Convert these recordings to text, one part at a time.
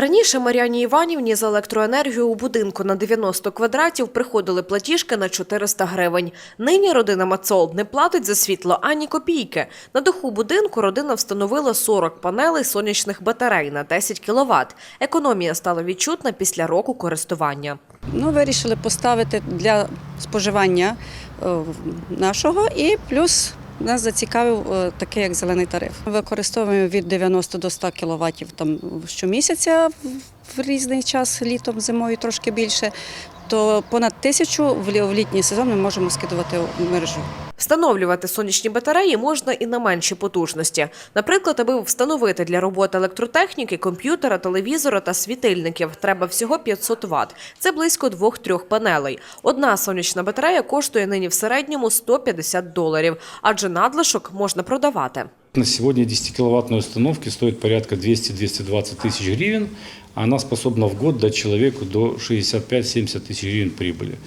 Раніше Мар'яні Іванівні за електроенергію у будинку на 90 квадратів приходили платіжки на 400 гривень. Нині родина Мацол не платить за світло ані копійки. На даху будинку родина встановила 40 панелей сонячних батарей на 10 кВт. Економія стала відчутна після року користування. Ну, вирішили поставити для споживання е, нашого і плюс нас зацікавив такий таке, як зелений тариф. Використовуємо від 90 до 100 кВт там щомісяця в різний час, літом, зимою трошки більше. То понад тисячу в літній сезон ми можемо скидувати в мережу. Встановлювати сонячні батареї можна і на менші потужності. Наприклад, аби встановити для роботи електротехніки, комп'ютера, телевізора та світильників, треба всього 500 Вт. Це близько двох-трьох панелей. Одна сонячна батарея коштує нині в середньому 150 доларів, адже надлишок можна продавати. На сегодня 10-киловаттной установки стоит порядка 200-220 тысяч гривен, а она способна в год дать человеку до 65-70 тысяч гривен прибыли.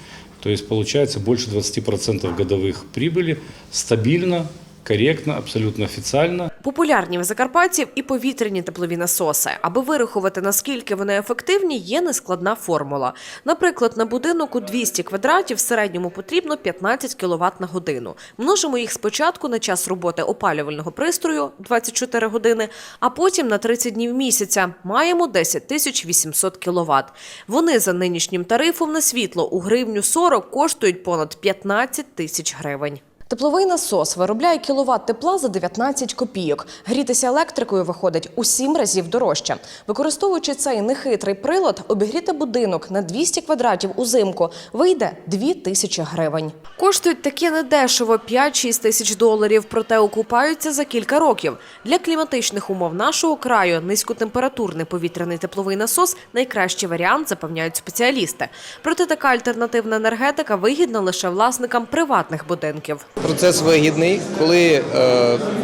То есть получается больше 20% годовых прибыли стабильно, корректно, абсолютно официально. Популярні в закарпатців і повітряні теплові насоси. Аби вирахувати, наскільки вони ефективні, є нескладна формула. Наприклад, на будинок у 200 квадратів в середньому потрібно 15 кВт на годину. Множимо їх спочатку на час роботи опалювального пристрою 24 години, а потім на 30 днів місяця. Маємо 10 тисяч 800 кВт. Вони за нинішнім тарифом на світло у гривню 40 коштують понад 15 тисяч гривень. Тепловий насос виробляє кіловат тепла за 19 копійок. Грітися електрикою виходить у 7 разів дорожче. Використовуючи цей нехитрий прилад, обігріти будинок на 200 квадратів узимку вийде 2 тисячі гривень. Коштують такі недешево 5-6 тисяч доларів, проте окупаються за кілька років. Для кліматичних умов нашого краю низькотемпературний повітряний тепловий насос найкращий варіант, запевняють спеціалісти. Проте така альтернативна енергетика вигідна лише власникам приватних будинків. Процес вигідний, коли е,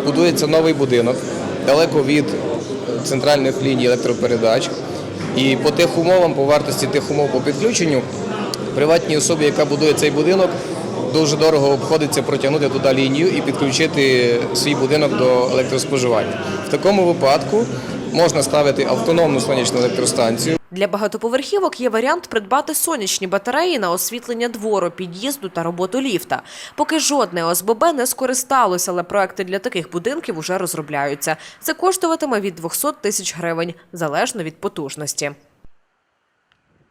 будується новий будинок далеко від центральних ліній електропередач. І по тих умовам, по вартості тих умов по підключенню, приватній особі, яка будує цей будинок, дуже дорого обходиться протягнути туди лінію і підключити свій будинок до електроспоживання. В такому випадку можна ставити автономну сонячну електростанцію. Для багатоповерхівок є варіант придбати сонячні батареї на освітлення двору, під'їзду та роботу ліфта. Поки жодне ОСББ не скористалося, але проекти для таких будинків уже розробляються. Це коштуватиме від 200 тисяч гривень, залежно від потужності.